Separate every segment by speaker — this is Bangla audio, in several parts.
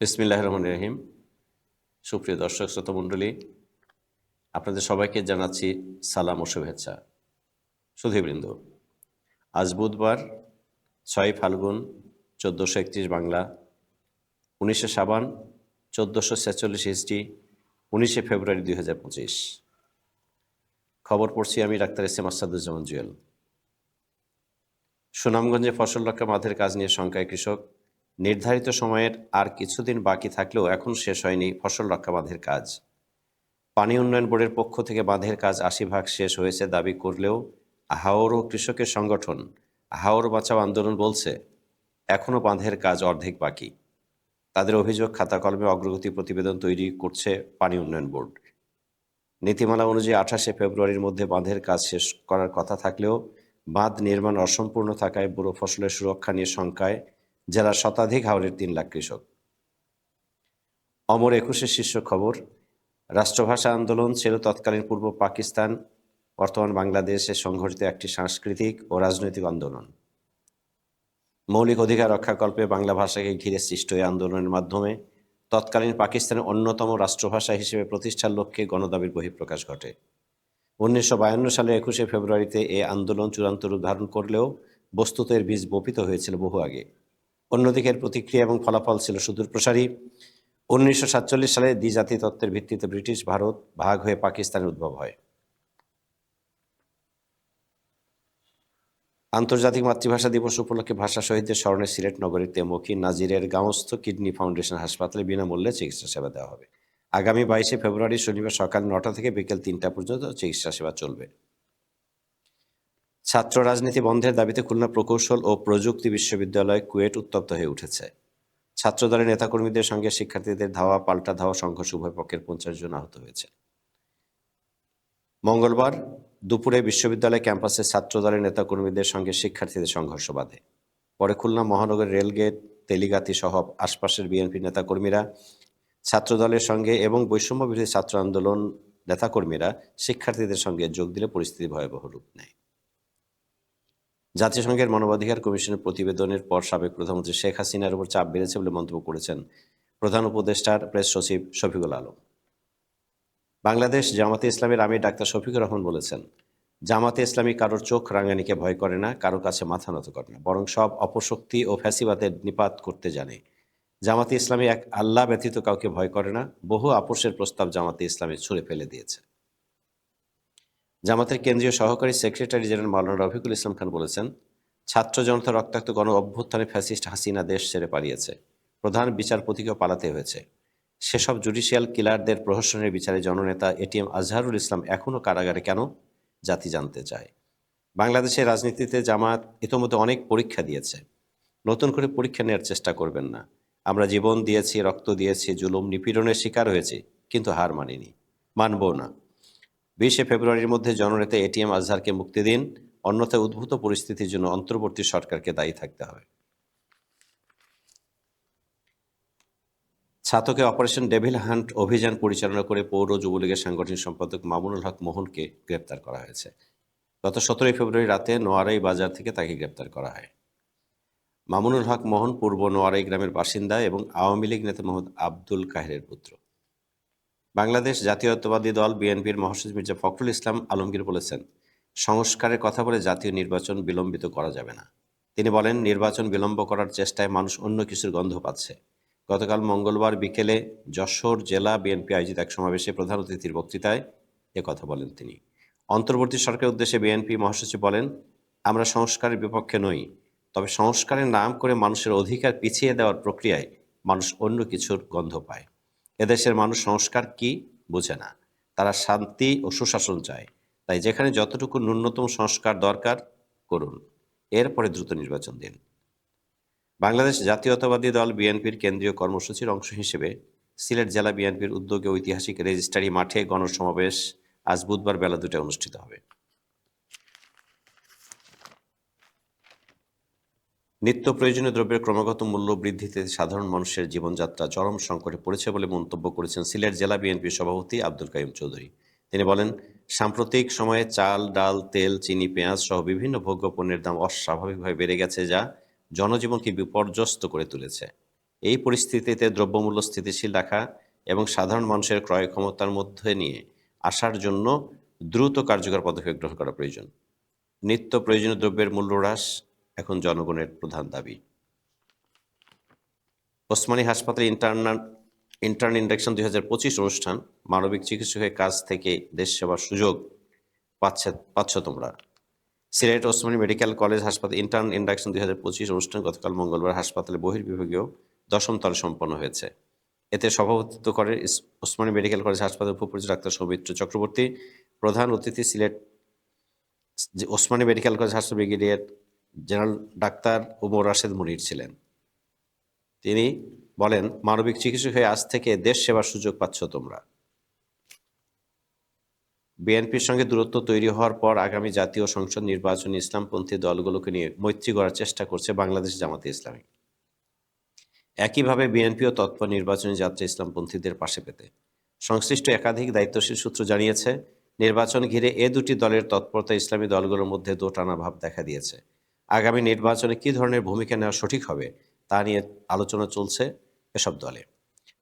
Speaker 1: বিসমিল্লাহ রহমান রহিম। সুপ্রিয় দর্শক, শ্রোতা মণ্ডলী, আপনাদের সবাইকে জানাচ্ছি সালাম ও শুভেচ্ছা। সুধীবৃন্দ, আজ বুধবার ছয় ফাল্গুন, চোদ্দোশো একত্রিশ বাংলা, উনিশে সাবান, চোদ্দোশো ছেচল্লিশ হিস্ট্রি উনিশে ফেব্রুয়ারি দুই হাজার পঁচিশ। খবর পড়ছি আমি doctor S M Asaduzzaman Jewel. সুনামগঞ্জে ফসল রক্ষা মাঠের কাজ নিয়ে শঙ্কায় কৃষক। নির্ধারিত সময়ের আর কিছুদিন বাকি থাকলেও এখন শেষ হয়নি ফসল রক্ষা বাঁধের কাজ। পানি উন্নয়ন বোর্ডের পক্ষ থেকে বাঁধের কাজ আশি ভাগ শেষ হয়েছে দাবি করলেও হাওর ও কৃষকের সংগঠন হাওর বাঁচাও আন্দোলন বলছে এখনও বাঁধের কাজ অর্ধেক বাকি। তাদের অভিযোগ খাতা কলমে অগ্রগতি প্রতিবেদন তৈরি করছে পানি উন্নয়ন বোর্ড। নীতিমালা অনুযায়ী আঠাশে ফেব্রুয়ারির মধ্যে বাঁধের কাজ শেষ করার কথা থাকলেও বাঁধ নির্মাণ অসম্পূর্ণ থাকায় বুড়ো ফসলের সুরক্ষা নিয়ে শঙ্কায় জেলার শতাধিক হাওড়ের তিন লাখ কৃষক। অমর একুশে শীর্ষ খবর, রাষ্ট্রভাষা আন্দোলন ছিল তৎকালীন পূর্ব পাকিস্তান, বর্তমান বাংলাদেশে সংঘটিত একটি সাংস্কৃতিক ও রাজনৈতিক আন্দোলন। মৌলিক অধিকার রক্ষাকল্পে বাংলা ভাষাকে ঘিরে সৃষ্ট এই আন্দোলনের মাধ্যমে তৎকালীন পাকিস্তানের অন্যতম রাষ্ট্রভাষা হিসেবে প্রতিষ্ঠার লক্ষ্যে গণদাবির বহিঃপ্রকাশ ঘটে। উনিশশো বায়ান্ন সালের একুশে ফেব্রুয়ারিতে এ আন্দোলন চূড়ান্ত রূপ ধারণ করলেও বস্তুত এর বীজ বপিত হয়েছিল বহু আগে। অন্যদিকে এর প্রতিক্রিয়া এবং ফলাফল ছিল সুদূর প্রসারী। উনিশশো সাতচল্লিশ সালে দ্বিজাতি তত্ত্বের ভিত্তিতে ব্রিটিশ ভারত ভাগ হয়ে পাকিস্তানের উদ্ভব হয়। আন্তর্জাতিক মাতৃভাষা দিবস উপলক্ষে ভাষা শহীদদের স্মরণে সিলেট নগরীর তেমকি নাজিরের গাঁওস্থ কিডনি ফাউন্ডেশন হাসপাতালে বিনামূল্যে চিকিৎসা সেবা দেওয়া হবে। আগামী বাইশে ফেব্রুয়ারি শনিবার সকাল নটা থেকে বিকেল তিনটা পর্যন্ত চিকিৎসা সেবা চলবে। ছাত্র রাজনীতি বন্ধের দাবিতে খুলনা প্রকৌশল ও প্রযুক্তি বিশ্ববিদ্যালয় কুয়েট উত্তপ্ত হয়ে উঠেছে। ছাত্রদলের নেতাকর্মীদের সঙ্গে শিক্ষার্থীদের ধাওয়া, পাল্টা ধাওয়া, সংঘর্ষ উভয় পক্ষের পঞ্চাশ জন আহত হয়েছে। মঙ্গলবার দুপুরে বিশ্ববিদ্যালয় ক্যাম্পাসে ছাত্রদলের নেতাকর্মীদের সঙ্গে শিক্ষার্থীদের সংঘর্ষ বাধে। পরে খুলনা মহানগর রেলগেট, তেলিগাতি সহ আশপাশের বিএনপি নেতাকর্মীরা ছাত্রদলের সঙ্গে এবং বৈষম্য বিরোধী ছাত্র আন্দোলন নেতাকর্মীরা শিক্ষার্থীদের সঙ্গে যোগ দিলে পরিস্থিতি ভয়াবহ রূপ নেয়। জাতিসংঘের মানবাধিকার কমিশনের প্রতিবেদনের পর সাবেক প্রধানমন্ত্রী শেখ হাসিনার উপর চাপ বেড়েছে বলে মন্তব্য করেছেন প্রধান উপদেষ্টার প্রেস সচিব শফিকুল আলম। বাংলাদেশ জামাতে ইসলামের আমির ডাক্তার শফিকুর রহমান বলেছেন, জামাতে ইসলামী কারোর চোখ রাঙানিকে ভয় করে না, কারও কাছে মাথা নত করে না, বরং সব অপশক্তি ও ফ্যাসিবাদের নিপাত করতে জানে। জামাতে ইসলামী এক আল্লাহ ব্যতীত কাউকে ভয় করে না, বহু আপোষের প্রস্তাব জামাতে ইসলামী ছুঁড়ে ফেলে দিয়েছে। জামাতের কেন্দ্রীয় সহকারী সেক্রেটারি জেনারেল মাওলানা রফিকুল ইসলাম খান বলেছেন, ছাত্র জনতা রক্তাক্ত গণ অভ্যুত্থানে ফ্যাসিস্ট হাসিনা দেশ ছেড়ে পালিয়েছে। প্রধান বিচারপতিকেও পালাতে হয়েছে। সেসব জুডিশিয়াল কিলারদের প্রহসনের বিচারে জননেতা এটিএম আজহারুল ইসলাম এখনও কারাগারে কেন? জাতি জানতে চায়। বাংলাদেশের রাজনীতিতে জামাত ইতোমধ্যে অনেক পরীক্ষা দিয়েছে। নতুন করে পরীক্ষা নেওয়ার চেষ্টা করবেন না। আমরা জীবন দিয়েছি, রক্ত দিয়েছি, জুলুম নিপীড়নের শিকার হয়েছি, কিন্তু হার মানিনি। মানবও না। বিশে ফেব্রুয়ারির মধ্যে জননেতা এটিএম আজহারকে মুক্তি দিন। অন্যথায় উদ্ভূত পরিস্থিতির জন্য অন্তর্বর্তী সরকারকে দায়ী থাকতে হবে। ছাতকে অপারেশন ডেভিল হান্ট অভিযান পরিচালনা করে পৌর যুবলীগের সাংগঠনিক সম্পাদক মামুনুল হক মোহনকে গ্রেপ্তার করা হয়েছে। গত সতেরোই ফেব্রুয়ারি রাতে নোয়ারাই বাজার থেকে তাকে গ্রেপ্তার করা হয়। মামুনুল হক মোহন পূর্ব নোয়ারাই গ্রামের বাসিন্দা এবং আওয়ামী লীগ নেতা মোহাম্মদ আব্দুল কাহেরের পুত্র। বাংলাদেশ জাতীয়তাবাদী দল বিএনপির মহাসচিব মির্জা ফখরুল ইসলাম আলমগীর বলেছেন, সংস্কারের কথা বলে জাতীয় নির্বাচন বিলম্বিত করা যাবে না। তিনি বলেন, নির্বাচন বিলম্ব করার চেষ্টায় মানুষ অন্য কিছুর গন্ধ পাচ্ছে। গতকাল মঙ্গলবার বিকেলে যশোর জেলা বিএনপি আয়োজিত এক সমাবেশে প্রধান অতিথির বক্তৃতায় এ কথা বলেন তিনি। অন্তর্বর্তী সরকারের উদ্দেশ্যে বিএনপি মহাসচিব বলেন, আমরা সংস্কারের বিপক্ষে নই, তবে সংস্কারের নাম করে মানুষের অধিকার পিছিয়ে দেওয়ার প্রক্রিয়ায় মানুষ অন্য কিছুর গন্ধ পায়। এদেশের মানুষ সংস্কার কি বোঝে না। তারা শান্তি ও সুশাসন চায়। তাই যেখানে যতটুকু ন্যূনতম সংস্কার দরকার, করুন। এরপরে দ্রুত নির্বাচন দিন। বাংলাদেশ জাতীয়তাবাদী দল বিএনপির কেন্দ্রীয় কর্মসূচির অংশ হিসেবে সিলেট জেলা বিএনপির উদ্যোগে ঐতিহাসিক রেজিস্ট্রারি মাঠে গণসমাবেশ আজ বুধবার বেলা দুটায় অনুষ্ঠিত হবে। নিত্য প্রয়োজনীয় দ্রব্যের ক্রমাগত মূল্য বৃদ্ধিতে সাধারণ মানুষের জীবনযাত্রা চরম সংকটে পড়েছে বলে মন্তব্য করেছেন সিলেট জেলা বিএনপির সভাপতি আব্দুল কাইম চৌধুরী। তিনি বলেন, সাম্প্রতিক সময়ে চাল, ডাল, তেল, চিনি, পেঁয়াজ সহ বিভিন্ন ভোগ্য পণ্যের দাম অস্বাভাবিকভাবে বেড়ে গেছে যা জনজীবনকে বিপর্যস্ত করে তুলেছে। এই পরিস্থিতিতে দ্রব্যমূল্য স্থিতিশীল রাখা এবং সাধারণ মানুষের ক্রয় ক্ষমতার মধ্যে নিয়ে আসার জন্য দ্রুত কার্যকর পদক্ষেপ গ্রহণ করা প্রয়োজন। নিত্য প্রয়োজনীয় দ্রব্যের মূল্য হ্রাস এখন জনগণের প্রধান দাবি। ওসমানী হাসপাতালে ইন্টার্নাল, ইন্টার্ন ইন্ডাকশন দুই হাজার পঁচিশ অনুষ্ঠান, মানবিক চিকিৎসকের কাজ থেকে দেশ সেবার সুযোগ পাচ্ছে, পাচ্ছ তোমরা। সিলেট ওসমানী মেডিকেল কলেজ হাসপাতাল, ইন্টার্ন ইন্ডাকশন দুই হাজার পঁচিশ অনুষ্ঠান গতকাল মঙ্গলবার হাসপাতালে বহির্বিভাগীয় দশম তলে সম্পন্ন হয়েছে। এতে সভাপতিত্ব করে ওসমানী মেডিকেল কলেজ হাসপাতাল উপপরিচালক ডাক্তার সৌমিত্র চক্রবর্তী, প্রধান অতিথি সিলেট ওসমানী মেডিকেল কলেজ হাসপাতাল brigadier general doctor Omar Rashed Munir ছিলেন। তিনি বলেন, মানবিক চিকিৎসক হয়ে আজ থেকে দেশ সেবার সুযোগ পাচ্ছ তোমরা। বিএনপির সঙ্গে দূরত্ব তৈরি হওয়ার পর আগামী জাতীয় সংসদ নির্বাচনে ইসলামপন্থী দলগুলোকে নিয়ে মৈত্রী গড়ার চেষ্টা করছে বাংলাদেশ জামাতে ইসলামী। একইভাবে বিএনপিও তৎপর নির্বাচনী যাত্রা ইসলামপন্থীদের পাশে পেতে। সংশ্লিষ্ট একাধিক দায়িত্বশীল সূত্র জানিয়েছে, নির্বাচন ঘিরে এ দুটি দলের তৎপরতা ইসলামী দলগুলোর মধ্যে দোটানা ভাব দেখা দিয়েছে। আগামী নির্বাচনে কী ধরনের ভূমিকা নেওয়া সঠিক হবে তা নিয়ে আলোচনা চলছে এসব দলে।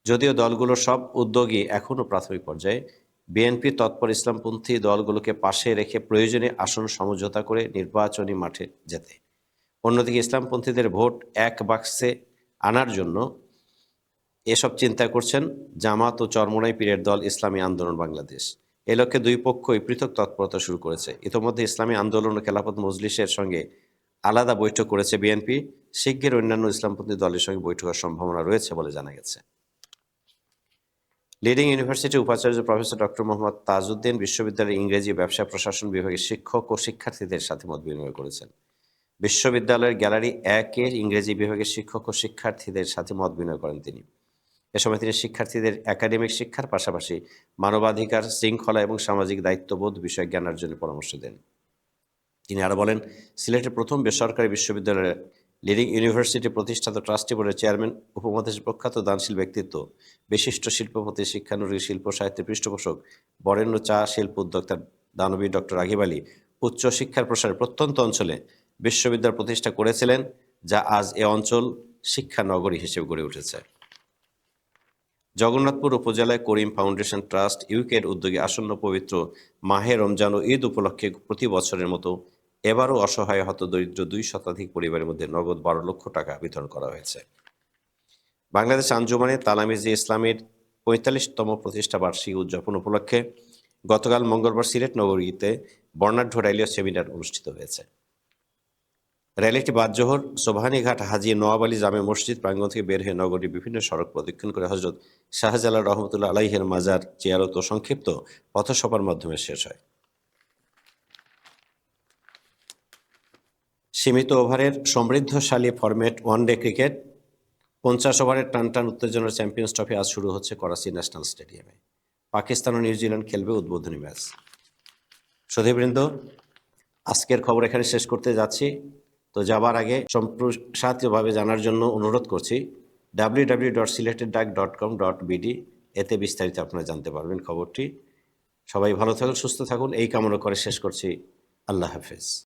Speaker 1: যদিও দলগুলোর সব উদ্যোগই এখনও প্রাথমিক পর্যায়ে, বিএনপি তৎপর ইসলামপন্থী দলগুলোকে পাশে রেখে প্রয়োজনে আসন সমঝোতা করে নির্বাচনী মাঠে যেতে। অন্যদিকে ইসলামপন্থীদের ভোট এক বাক্সে আনার জন্য এসব চিন্তা করছেন জামাত ও চরমোনাই পীরের দল ইসলামী আন্দোলন বাংলাদেশ। এ লক্ষ্যে দুই পক্ষই পৃথক তৎপরতা শুরু করেছে। ইতোমধ্যে ইসলামী আন্দোলন ও খেলাফত মজলিসের সঙ্গে আলাদা বৈঠক করেছে বিএনপি, শিগগির অন্যান্য ইসলামপন্থী দলের সঙ্গে বৈঠকের সম্ভাবনা রয়েছে বলে জানা গেছে। লিডিং ইউনিভার্সিটি উপাচার্য প্রফেসর ডক্টর মোহাম্মদ তাজউদ্দিন বিশ্ববিদ্যালয়ের ইংরেজি ব্যবসা প্রশাসন বিভাগের শিক্ষক ও শিক্ষার্থীদের সাথে মত বিনিময় করেছেন। বিশ্ববিদ্যালয়ের গ্যালারি একের ইংরেজি বিভাগের শিক্ষক ও শিক্ষার্থীদের সাথে মত বিনিময় করেন তিনি। এ সময় তিনি শিক্ষার্থীদের একাডেমিক শিক্ষার পাশাপাশি মানবাধিকার, শৃঙ্খলা এবং সামাজিক দায়িত্ববোধ বিষয়ে জ্ঞানার্জনের পরামর্শ দেন। তিনি আরও বলেন, সিলেটের প্রথম বেসরকারি বিশ্ববিদ্যালয়ের লিডিং ইউনিভার্সিটি প্রতিষ্ঠাতা ট্রাস্টি বোর্ডের চেয়ারম্যান উপমহাদেশের প্রখ্যাত দানশীল ব্যক্তিত্ব, বিশিষ্ট শিল্পপতি, শিক্ষানুরাগী, শিল্প সাহিত্যের পৃষ্ঠপোষক, বরেণ্য চা শিল্প উদ্যোক্তা দানবী ডক্টর রাগিব আলী উচ্চ শিক্ষার প্রসারে প্রত্যন্ত অঞ্চলে বিশ্ববিদ্যালয় প্রতিষ্ঠা করেছিলেন, যা আজ এ অঞ্চল শিক্ষা নগরী হিসেবে গড়ে উঠেছে। জগন্নাথপুর উপজেলায় করিম ফাউন্ডেশন ট্রাস্ট ইউকের উদ্যোগে আসন্ন পবিত্র মাহে রমজান ও ঈদ উপলক্ষে প্রতি বছরের মতো এবারও অসহায় হত দরিদ্র দুই শতাধিক পরিবারের মধ্যে নগদ বারো লক্ষ টাকা বিতরণ করা হয়েছে। বাংলাদেশ আঞ্জুমানে তালামিজি ইসলামের পঁয়তাল্লিশতম প্রতিষ্ঠা বার্ষিকী উদযাপন উপলক্ষে গতকাল মঙ্গলবার সিলেট নগরীতে বর্ণাঢ্য র্যালি ও সেমিনার অনুষ্ঠিত হয়েছে। র্যালিটি বাদজোহর, সোভানীঘাট, হাজি নওয়াব আলী জামে মসজিদ প্রাঙ্গণ থেকে বের হয়ে নগরীর বিভিন্ন সড়ক প্রদক্ষিণ করে হজরত শাহজালাল রহমতুল্লাহ আলাইহের মাজার জিয়ারত ও সংক্ষিপ্ত পথসভার মাধ্যমে শেষ হয়। সীমিত ওভারের সমৃদ্ধশালী ফরম্যাট ওয়ানডে ক্রিকেট, পঞ্চাশ ওভারের টান টান উত্তেজনার চ্যাম্পিয়ন্স ট্রফি আজ শুরু হচ্ছে করাচি ন্যাশনাল স্টেডিয়ামে। পাকিস্তান ও নিউজিল্যান্ড খেলবে উদ্বোধনী ম্যাচ। সুধীবৃন্দ, আজকের খবর এখানে শেষ করতে যাচ্ছি। তো যাবার আগে সম্প্রসারিতভাবে জানার জন্য অনুরোধ করছি ডাব্লিউ ডাব্লিউ ডট সিলেটেড ডাক ডট কম ডট বিডি এতে বিস্তারিত আপনারা জানতে পারবেন খবরটি। সবাই ভালো থাকুন, সুস্থ থাকুন, এই কামনা করে শেষ করছি। আল্লাহ হাফেজ।